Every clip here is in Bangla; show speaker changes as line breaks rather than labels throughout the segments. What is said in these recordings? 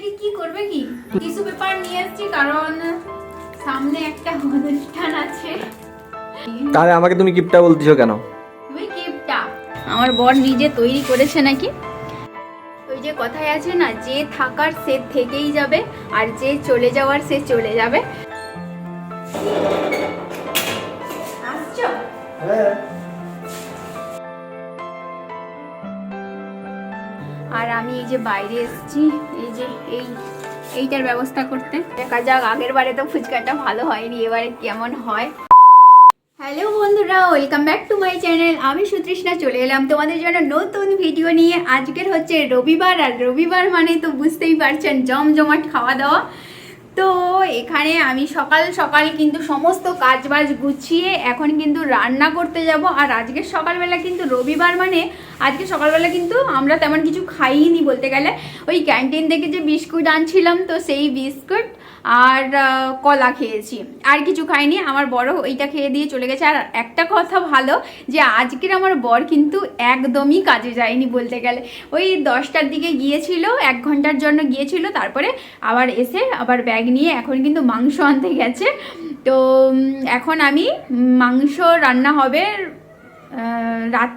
কি কি করবে কি? টিস্যু পেপার নিয়ে এসেছি কারণ সামনে একটা অনুষ্ঠান আছে।
তাহলে আমাকে তুমি গিফটটা বলতেছো কেন?
তুমি গিফটটা আমার বর নিজে তৈরি করেছে নাকি? ওই যে কথায় আছে না যে থাকার সে থেকেই যাবে আর যে চলে যাওয়ার সে চলে যাবে। আসছো? আর আমি এই যে বাইরে এসেছি, এই যে এই, এইটার ব্যবস্থা করতে। দেখা যাক, আগের বারে তো ফুচকাটা ভালো হয়নি, এবারে কেমন হয়। হ্যালো বন্ধুরা, welcome back to my channel. আমি সুতৃষ্ণা, চলে এলাম তোমাদের জন্য নতুন ভিডিও নিয়ে। আজকের হচ্ছে রবিবার, আর রবিবার মানে তো বুঝতেই পারছেন, জমজমাট খাওয়া দাওয়া। তো এখানে আমি সকাল সকাল কিন্তু সমস্ত কাজ বাজ গুছিয়ে এখন কিন্তু রান্না করতে যাব। আর আজকে সকালবেলা কিন্তু রবিবার মানে আজকে সকালবেলা কিন্তু আমরা তেমন কিছু খাইনি বলতে গেলে। ওই ক্যান্টিন থেকে যে বিস্কুট আনছিলাম তো সেই বিস্কুট আর কলা খেয়েছি। আর কিছু খাইনি, আমার বড় ওইটা খেয়ে দিয়ে চলে গেছে। আর একটা কথা ভালো, যে আজকের আমার বর কিন্তু একদমই কাজে যায়নি বলতে গেলে। ওই দশটার দিকে গিয়েছিল, এক ঘণ্টার জন্য গিয়েছিল, তারপরে আবার এসে আবার ব্যাগ নিয়ে এখন কিন্তু মাংস আনতে গেছে। তো এখন আমি মাংস রান্না হবে রাত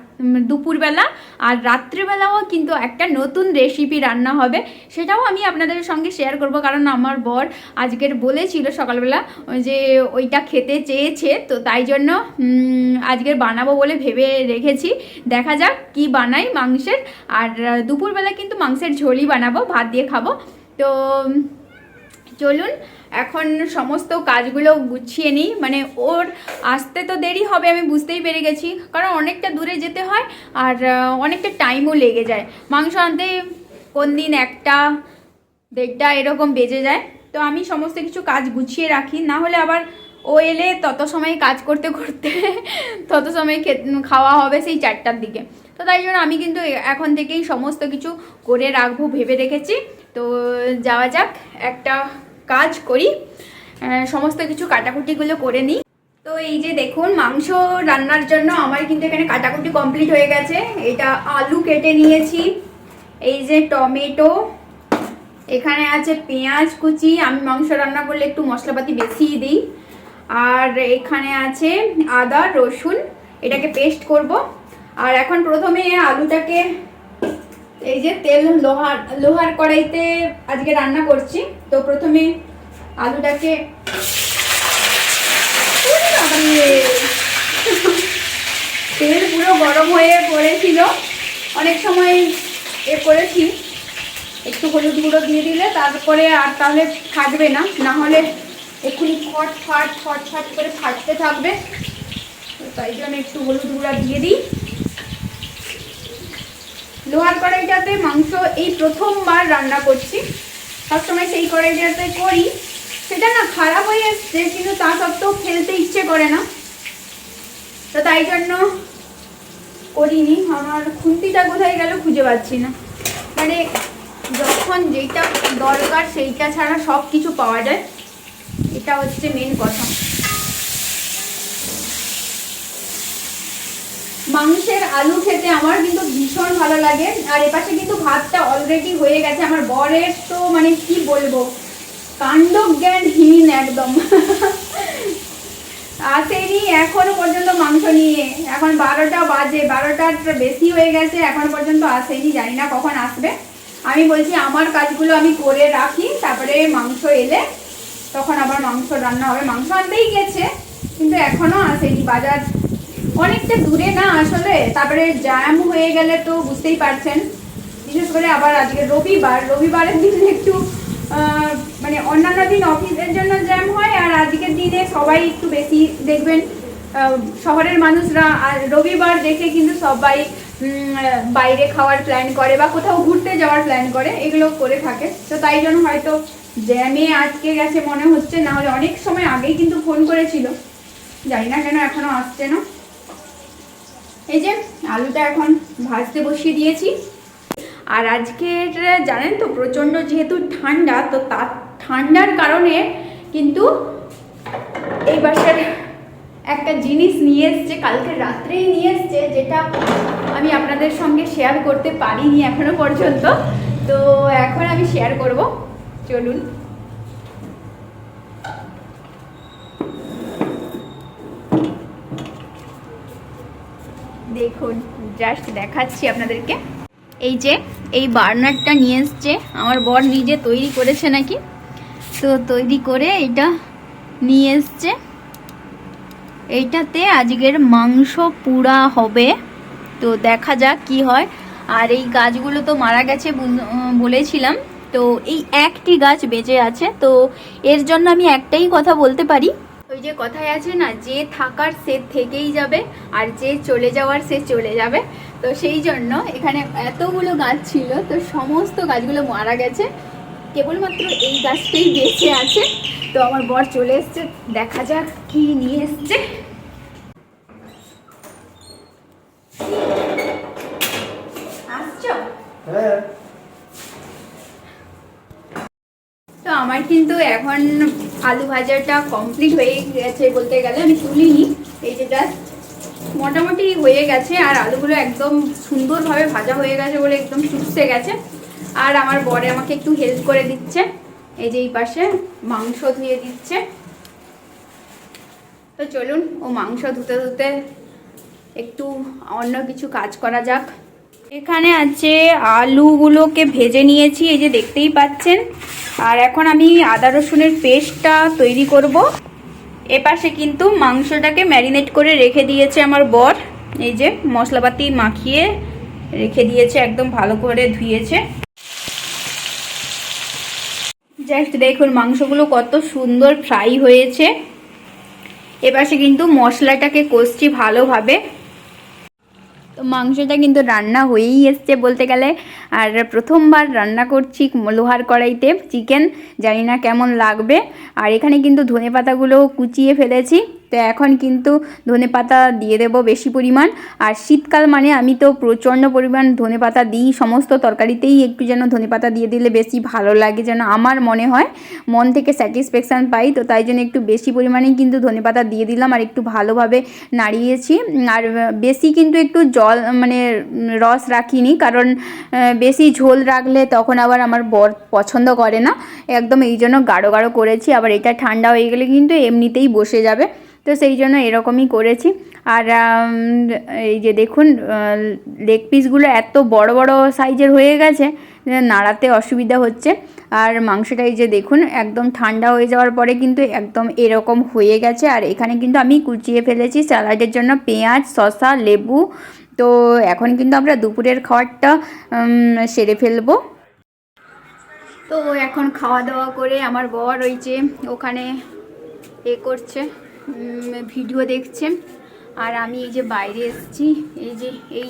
দুপুরবেলা আর রাত্রিবেলাও কিন্তু একটা নতুন রেসিপি রান্না হবে। সেটাও আমি আপনাদের সঙ্গে শেয়ার করব, কারণ আমার বর আজকের বলেছিল সকালবেলা যে ওইটা খেতে চেয়েছে, তো তাই জন্য আজকের বানাবো বলে ভেবে রেখেছি। দেখা যাক কি বানাই মাংসের। আর দুপুরবেলা কিন্তু মাংসের ঝোলই বানাবো, ভাত দিয়ে খাব। তো চলুন এখন সমস্ত কাজগুলো গুছিয়ে নিই। মানে ওর আসতে তো দেরি হবে, আমি বুঝতেই পেরে গেছি। কারণ অনেকটা দূরে যেতে হয় আর অনেকটা টাইমও লেগে যায়। মাংস আনতে কোন দিন একটা, দেড়টা এরকম বেজে যায়। তো আমি সমস্ত কিছু কাজ গুছিয়ে রাখি। না হলে আবার ও এলে তত সময় কাজ করতে করতে তত সময় খাওয়া হবে সেই চারটার দিকে। তো তাই জন্য আমি কিন্তু এখন থেকেই সমস্ত কিছু করে রাখব ভেবে রেখেছি। তো যাওয়া যাক, একটা কাজ করি। সমস্ত কিছু কাটাকুটিগুলো করে নিই। তো এই যে দেখুন, মাংস রান্নার জন্য আমার কিন্তু এখানে কাটাকুটি কমপ্লিট হয়ে গেছে। এটা আলু কেটে নিয়েছি। এই যে টমেটো, এখানে আছে পেঁয়াজ কুচি। আমি মাংস রান্না করলে একটু মশলাপাতি বেশিই দিই। আর এখানে আছে আদা, রসুন, এটাকে পেস্ট করব। আর এখন প্রথমে আলুটাকে এই যে তেল লোহার লোহার কড়াইতে আজকে রান্না করছি। তো প্রথমে আলুটাকে তেল পুরো গরম হয়ে পড়েছিল। অনেক সময় এ করেছি। একটু হলুদ গুঁড়ো দিয়ে দিলে তারপরে আর তাহলে থাকবে না। না হলে এক্ষুনি ফট ফাট ফট ফাট করে ফাটতে থাকবে। তাই জন্য একটু হলুদ গুঁড়া দিয়ে দিই। লোহার কড়াইটাতে মাংস এই প্রথমবার রান্না করছি। সবসময় সেই কড়াইটাতে করি। সেটা না খারাপ হয়ে এসছে কিন্তু তা সত্ত্বেও ফেলতে ইচ্ছে করে না। তো তাই জন্য করিনি। আমার খুন্তিটা কোথায় গেল খুঁজে পাচ্ছি না। মানে যখন যেইটা দরকার সেইটা ছাড়া সব কিছু পাওয়া যায়। এটা হচ্ছে মেন কথা। মাংসের আলু খেতে আমার কিন্তু ভীষণ ভালো লাগে। আর এপাশে কিন্তু ভাতটা অলরেডি হয়ে গেছে। আমার বরের তো মানে কি বলব? কাণ্ড জ্ঞানহীন একদম। আসেনি এখনও পর্যন্ত মাংস নিয়ে। এখন বারোটা বাজে। বারোটার বেশি হয়ে গেছে। এখন পর্যন্ত আসেনি। জানি না কখন আসবে। আমি বলছি, আমার কাজগুলো আমি করে রাখি। তারপরে মাংস এলে তখন আবার মাংস রান্না হবে। মাংস আনতেই গেছে, কিন্তু এখনও আসেনি। বাজার অনেকটা দূরে না আসলে? তারপরে জ্যাম হয়ে গেলে তো বুঝতেই পারছেন। বিশেষ করে আবার আজকে রবিবার। রবিবারের দিন একটু মানে অন্যান্য দিন অফিসের জন্য জ্যাম হয় আর আজকের দিনে সবাই একটু বেশি দেখবেন। শহরের মানুষরা আর রবিবার দেখে কিন্তু সবাই বাইরে খাওয়ার প্ল্যান করে বা কোথাও ঘুরতে যাওয়ার প্ল্যান করে, এগুলো করে থাকে। তো তাই জন্য হয়তো জ্যামে আজকে গেছে মনে হচ্ছে, না হলে অনেক সময় আগেই কিন্তু ফোন করেছিল। জানি না কেন এখনও আসছে না। এই যে আলুটা এখন ভাজতে বসিয়ে দিয়েছি। আর আজকের, জানেন তো, প্রচণ্ড যেহেতু ঠান্ডা, তো তার ঠান্ডার কারণে কিন্তু এই বাসার একটা জিনিস নিয়ে এসছে, কালকে রাত্রেই নিয়ে এসছে, যেটা আমি আপনাদের সঙ্গে শেয়ার করতে পারিনি এখনও পর্যন্ত। তো এখন আমি শেয়ার করব। চলুন। দেখুন জাস্ট দেখাচ্ছি আপনাদেরকে। এই যে, এই বার্নারটা নিয়ে এসছে, আমার বর নিজে তৈরি করেছে নাকি? তো তৈরি করে এটা নিয়ে এসছে। এইটাতে আজকের মাংস পুরা হবে। তো দেখা যাক কি হয়। আর এই গাছগুলো তো মারা গেছে বলেছিলাম। তো এই একটি গাছ বেঁচে আছে। তো এর জন্য আমি একটাই কথা বলতে পারি। যে কথায় আছে না যে থাকার সে থেকেই যাবে আর যে চলে যাওয়ার সে চলে যাবে। তো সেই জন্য এখানে এতগুলো গাছ ছিল তো সমস্ত গাছগুলো মারা গেছে। কেবলমাত্র এই গাছটাই বেঁচে আছে। তো আমার বর চলে এসছে দেখা যাক কি নিয়ে এসছে। আসছো? তো আমার কিন্তু এখন আলু ভাজাটা কমপ্লিট হয়ে গেছে বলতে গেলে, আমি তুলিনি। এই যে মোটামুটি হয়ে গেছে, আর আলুগুলো একদম সুন্দরভাবে ভাজা হয়ে গেছে বলে একদম চুপসে গেছে। আর আমার বরে আমাকে একটু হেল্প করে দিচ্ছে। এই যে এই পাশে মাংস ধুয়ে দিচ্ছে। তো চলুন, ও মাংস ধুতে ধুতে একটু অন্য কিছু কাজ করা যাক। এখানে আছে আলুগুলোকে ভেজে নিয়েছি, এই যে দেখতেই পাচ্ছেন। আর এখন আমি আদা রসুনের পেস্টটা তৈরি করব। এপাশে কিন্তু মাংসটাকে ম্যারিনেট করে রেখে দিয়েছে আমার বর। এই যে মশলাপাতি মাখিয়ে রেখে দিয়েছে, একদম ভালো করে ধুয়েছে। জাস্ট দেখুন মাংসগুলো কত সুন্দর ফ্রাই হয়েছে। এপাশে কিন্তু মশলাটাকে কষছি ভালোভাবে। তো মাংসটা কিন্তু রান্না হয়েই এসছে বলতে গেলে। আর প্রথমবার রান্না করছি লোহার কড়াইতে চিকেন, জানি না কেমন লাগবে। আর এখানে কিন্তু ধনে পাতাগুলো কুচিয়ে ফেলেছি। তো এখন কিন্তু ধনে পাতা দিয়ে দেবো বেশি পরিমাণ। আর শীতকাল মানে আমি তো প্রচণ্ড পরিমাণ ধনে পাতা দিই, সমস্ত তরকারিতেই একটু যেন ধনে পাতা দিয়ে দিলে বেশি ভালো লাগে যেন আমার মনে হয়। মন থেকে স্যাটিসফ্যাকশান পাই, তো তাই জন্য একটু বেশি পরিমাণেই কিন্তু ধনে পাতা দিয়ে দিলাম আর একটু ভালোভাবে নাড়িয়েছি। আর বেশি কিন্তু একটু জল মানে রস রাখিনি, কারণ বেশি ঝোল রাখলে তখন আবার আমার বর পছন্দ করে না। একদম এই জন্য গাঢ় গাঢ় করেছি, আবার এটা ঠান্ডা হয়ে গেলে কিন্তু এমনিতেই বসে যাবে। তো সেই জন্য এরকমই করেছি। আর এই যে দেখুন লেগ পিসগুলো এত বড় বড় সাইজের হয়ে গেছে নাড়াতে অসুবিধা হচ্ছে। আর মাংসটা এই যে দেখুন, একদম ঠান্ডা হয়ে যাওয়ার পরে কিন্তু একদম এরকম হয়ে গেছে। আর এখানে কিন্তু আমি কুচিয়ে ফেলেছি স্যালাডের জন্য পেঁয়াজ, শসা, লেবু। তো এখন কিন্তু আমরা দুপুরের খাবারটা সেরে ফেলব। তো এখন খাওয়া দাওয়া করে আমার বর ওই যে ওখানে এ করছে। ভিডিও দেখছে। আর আমি এই যে বাইরে এসেছি, এই যে এই,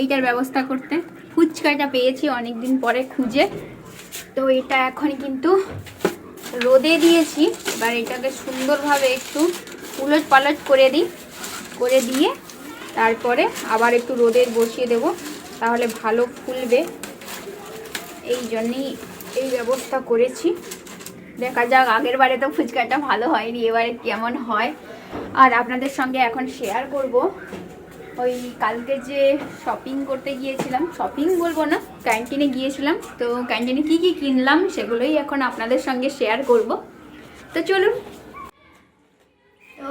এইটার ব্যবস্থা করতে। ফুচকাটা পেয়েছি অনেক দিন পরে খুঁজে। তো এটা এখন কিন্তু রোদে দিয়েছি। এবার এটাকে সুন্দরভাবে একটু উলট পালট করে দিই, করে দিয়ে তারপরে আবার একটু রোদে বসিয়ে দেব, তাহলে ভালো ফুলবে। এই জন্যেই এই ব্যবস্থা করেছি। দেখা যাক, আগের বারে তো ফুচকাটা ভালো হয়নি, এবারে কেমন হয়। আর আপনাদের সঙ্গে এখন শেয়ার করব। ওই কালকে যে শপিং করতে গিয়েছিলাম শপিং বলব না ক্যান্টিনে গিয়েছিলাম। তো ক্যান্টিনে কি কি কিনলাম সেগুলোই এখন আপনাদের সঙ্গে শেয়ার করব। তো চলুন। তো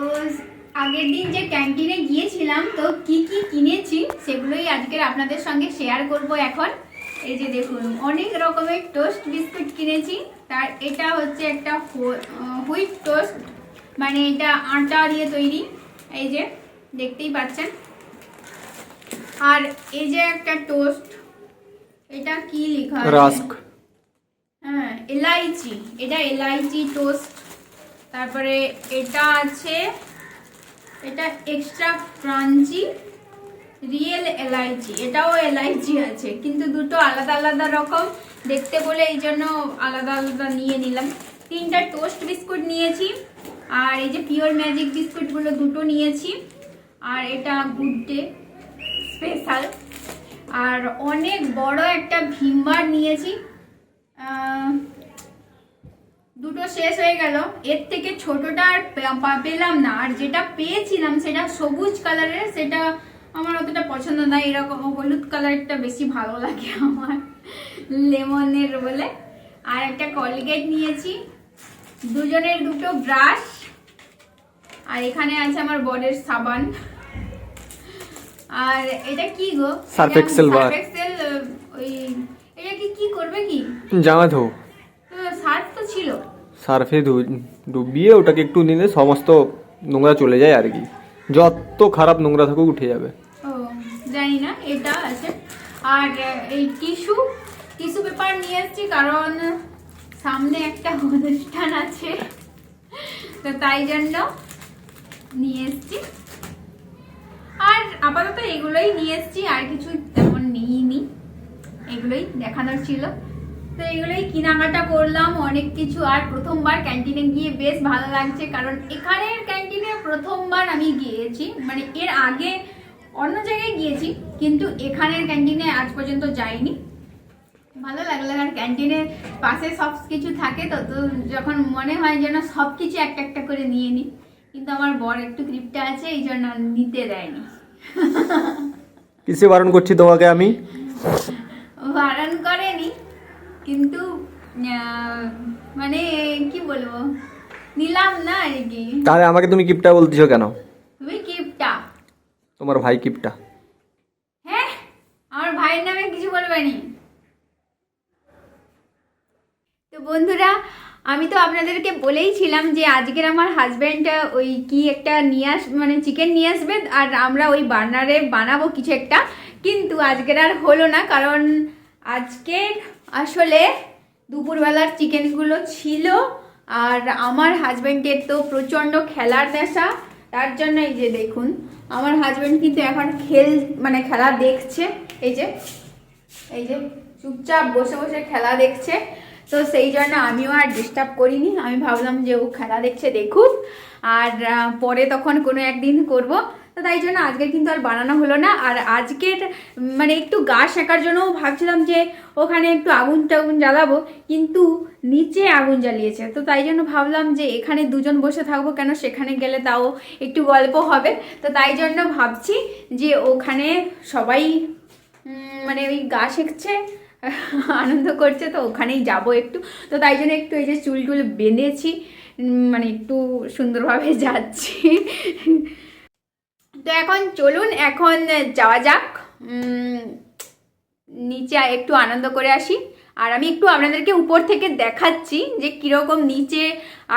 আগের দিন যে ক্যান্টিনে গিয়েছিলাম, তো কি কি কিনেছি সেগুলোই আজকের আপনাদের সঙ্গে শেয়ার করব এখন। এই যে দেখুন অনেক রকমের টোস্ট বিস্কুট কিনেছি। তার এটা হচ্ছে একটা হুইট টোস্ট মানে এটা আটা দিয়ে তৈরি। এই যে দেখতেই পাচ্ছেন। আর এই যে একটা টোস্ট এটা কি লেখা আছে?
রাস্ক।
হ্যাঁ এলাইচি। এটা এলাইচি টোস্ট তারপরে এটা আছে এটা এক্সট্রা ক্রাঞ্চি রিয়েল এলাইচি এটাও এলাইচি আছে। কিন্তু দুটো আলাদা আলাদা রকম। দেখতে বলে এই জন্য আলাদা আলাদা নিয়ে নিলাম। তিনটা টোস্ট বিস্কুট নিয়েছি। আর এই যে পিওর ম্যাজিক বিস্কুটগুলো দুটো নিয়েছি। আর এটা গুড ডে স্পেশাল আর অনেক বড় একটা ভিমবার নিয়েছি। দুটো শেষ হয়ে গেল। এর থেকে ছোটটা আর পেলাম না। আর যেটা পেয়েছিলাম সেটা সবুজ কালারের সেটা আমার অতটা পছন্দ না এরকম হলুদ কালারটা বেশি ভালো লাগে আমার। লেমনের বলে। আর একটা কলগেট নিয়েছি। দুজনের দুটো ব্রাশ। আর এখানে আছে আমার বরের সাবান। আর এটা কি গো?
excel,
আহ, ওই এটা কি কি করবে কি?
জামা ধো
সার্ফ তো ছিল।
সার্ফে ধু- ডুবিয়ে ওটাকে একটু নিলে সমস্ত নোংরা চলে যায় আর কি। যত খারাপ নোংরা থাকুক উঠে যাবে।
জানি না এটা আছে। আর এই টিস্যু টিস্যু পেপার নিয়ে এসেছি কারণ সামনে একটা অনুষ্ঠান আছে। তো তাই জন্য নিয়ে এসেছি। আর আপাতত এগুলোই নিয়ে এসেছি, আর কিছু তেমন নিইনি। এগুলোই দেখানোর ছিল। তো এগুলোই কেনাকাটা করলাম, অনেক কিছু। আর প্রথমবার ক্যান্টিনে গিয়ে বেশ ভালো লাগছে, কারণ এখানের ক্যান্টিনে প্রথমবার আমি গিয়েছি। মানে এর আগে অন্য জায়গায় গিয়েছি কিন্তু এখানের ক্যান্টিনে আজ পর্যন্ত যাইনি। ভালো লাগল আর ক্যান্টিনের পাশে সব কিছু থাকে তো তো যখন মনে হয় যেন সব কিছু একটা একটা করে নিয়ে নিই কিন্তু আমার বর একটু ক্রিপটা আছে এই জন্য নিতে দেয়নি।
কিসে বারণ করছি তোমাকে আমি?
বারণ করেনি কিন্তু মানে কি বলব নিলাম না আর কি।
তাহলে আমাকে তুমি কিপটা বলতেছো কেন?
তুমি কিপটা
তোমার ভাই কিপটা?
হ্যাঁ আমার ভাইয়ের নামে কিছু বলবে নি। তো বন্ধুরা, আমি তো আপনাদেরকে বলেই ছিলাম যে আজকের আমার হাজব্যান্ড ওই কি একটা নিয়ে আস মানে চিকেন নিয়ে আসবে আর আমরা ওই বার্নারে বানাবো কিছু একটা। কিন্তু আজকের আর হলো না, কারণ আজকে আসলে দুপুরবেলার চিকেনগুলো ছিল আর আমার হাজব্যান্ডের তো প্রচণ্ড খেলার নেশা। তার জন্য এই যে দেখুন, আমার হাজব্যান্ড কিন্তু এখন খেল মানে খেলা দেখছে, এই যে এই যে চুপচাপ বসে বসে খেলা দেখছে। তো সেই জন্য আমিও আর ডিস্টার্ব করিনি, আমি ভাবলাম যে ও খেলা দেখছে দেখুক, আর পরে তখন কোনো একদিন করব। তো তাই জন্য আজকে কিন্তু আর বানানো হলো না। আর আজকের মানে একটু গা শেখার জন্যও ভাবছিলাম যে ওখানে একটু আগুন টাগুন জ্বালাবো, কিন্তু নিচে আগুন জ্বালিয়েছে। তো তাই জন্য ভাবলাম যে এখানে দুজন বসে থাকব কেন? সেখানে গেলে তাও একটু গল্প হবে। তো তাই জন্য ভাবছি যে ওখানে সবাই মানে ওই গা শেখছে, আনন্দ করছে, তো ওখানেই যাব একটু। তো তাই জন্য একটু এই যে চুল টুল বেঁধেছি মানে একটু সুন্দরভাবে যাচ্ছি। তো এখন চলুন, এখন যাওয়া যাক। নিচে একটু আনন্দ করে আসি। আর আমি একটু আপনাদেরকে উপর থেকে দেখাচ্ছি যে কীরকম নিচে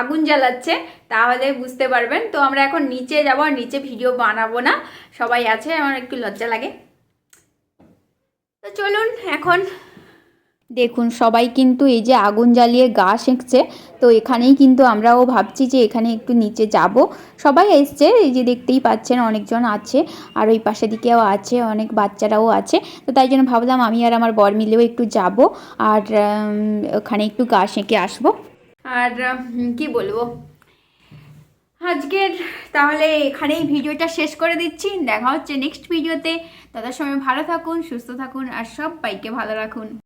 আগুন জ্বালাচ্ছে তাহলে বুঝতে পারবেন। তো আমরা এখন নিচে যাব, আর নিচে ভিডিও বানাবো না। সবাই আছে, আমার একটু লজ্জা লাগে। তো চলুন, এখন দেখুন, সবাই কিন্তু এই যে আগুন জ্বালিয়ে গা সেঁকছে, তো এখানেই কিন্তু আমরাও ভাবছি যে এখানে একটু নিচে যাব। সবাই এসছে, এই যে দেখতেই পাচ্ছেন অনেকজন আছে, আর ওই পাশে দিকেও আছে, অনেক বাচ্চারাও আছে, তো তাই জন্য ভাবলাম আমি আর আমার বর মিলেও একটু যাব, আর ওখানে একটু গা সেঁকে আসব। আর কি বলব? আজকের তাহলে এখানেই ভিডিওটা শেষ করে দিচ্ছি, দেখা হচ্ছে নেক্সট ভিডিওতে ততক্ষণ সময় ভালো থাকুন, সুস্থ থাকুন, আর সব বাইকে ভালো রাখুন।